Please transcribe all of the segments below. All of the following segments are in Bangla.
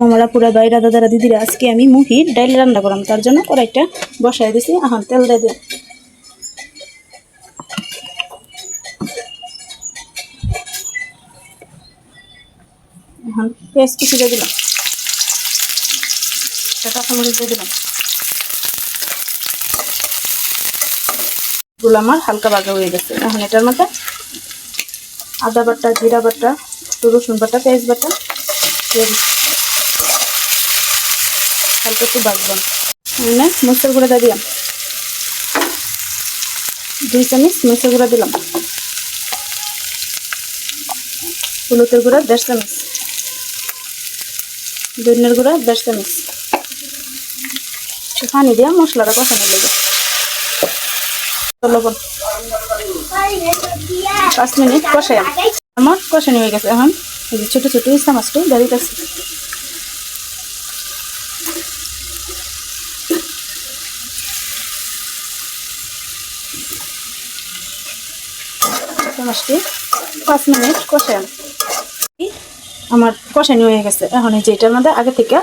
আমরা পুরা বাইরা দাদারা দিদিরা আজকে আমি মুহি ডাইল রান্না করলাম তার জন্য কড়াইটা বসাই দিছি। এখন তেল দিয়ে দিই এখন পেঁয়াজ কিছু দিয়ে দিলাম। কাঁচামরিচ দিয়ে দিলাম। গুলো আমার হালকা বাগা হয়ে গেছে। এখন এটার মধ্যে আদা বাটা, জিরা বাটা, একটু রসুন বাটা, পেঁয়াজ বাটা দিয়ে দিচ্ছি। হালকা একটু বাজবাম এখানে মশলার গুঁড়া দিয়ে দিলাম। দুই চামচ মশলার গুঁড়া দিলাম। হলুদের গুঁড়া দেড় চামচ। ধনিয়ার গুঁড়া দেড় চামচ। পানি দিয়া মশলাটা কষানো লাগে লবণ। পাঁচ মিনিট কষাই আমার কষানি হয়ে গেছে এখন। ছোটো ছোটো মাছটি দাঁড়িয়ে পাঁচ মিনিট কষাই আমার কষানি হয়ে গেছে। এখন এই যে এটার মধ্যে আগে থেকে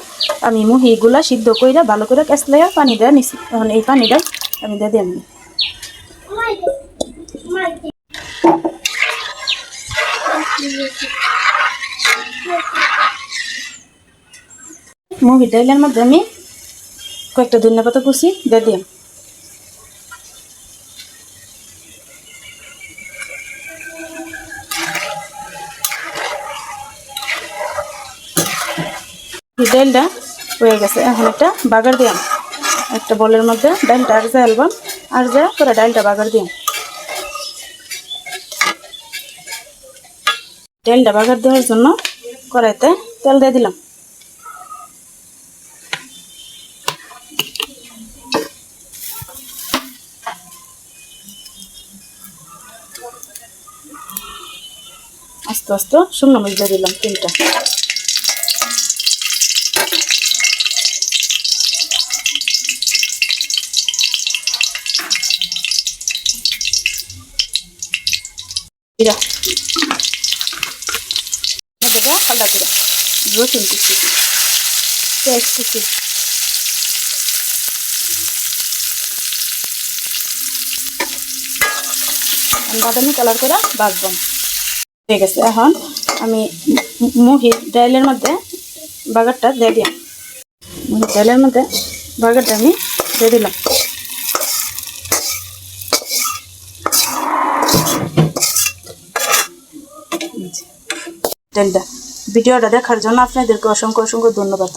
আমি মুহিগুলা সিদ্ধ কইরা ভালো করে কেসলাইয়া পানি দেওয়া নিছি। এখন এই পানিটা আমি দিয়ে দিই মুহি ডাইলের মধ্যে আমি কয়েকটা ধনিয়া পাতা কুচি দিয়ে দিই ডালটা হয়ে গেছে। এখন একটা বাগার দিয়াম একটা বলের মধ্যে ডালটা, আর যা অ্যালবাম, আর যা করে ডালটা বাগার দিয়াম ডালটা বাগার দেওয়ার জন্য কড়াইতে তেল দিয়ে দিলাম। আস্তে আস্তে। শুকনো মরিচ দিয়ে দিলাম তিনটা। জিরা বাদামি কালার করে বাজবাম হয়ে গেছে। এখন আমি মুহি ডাইলের মধ্যে বাগারটা দিয়ে দিলাম। মুহি ডাইলের মধ্যে বাগারটা আমি দিয়ে দিলাম। ডালটা ভিডিওটা দেখার জন্য আপনাদেরকে অসংখ্য অসংখ্য ধন্যবাদ।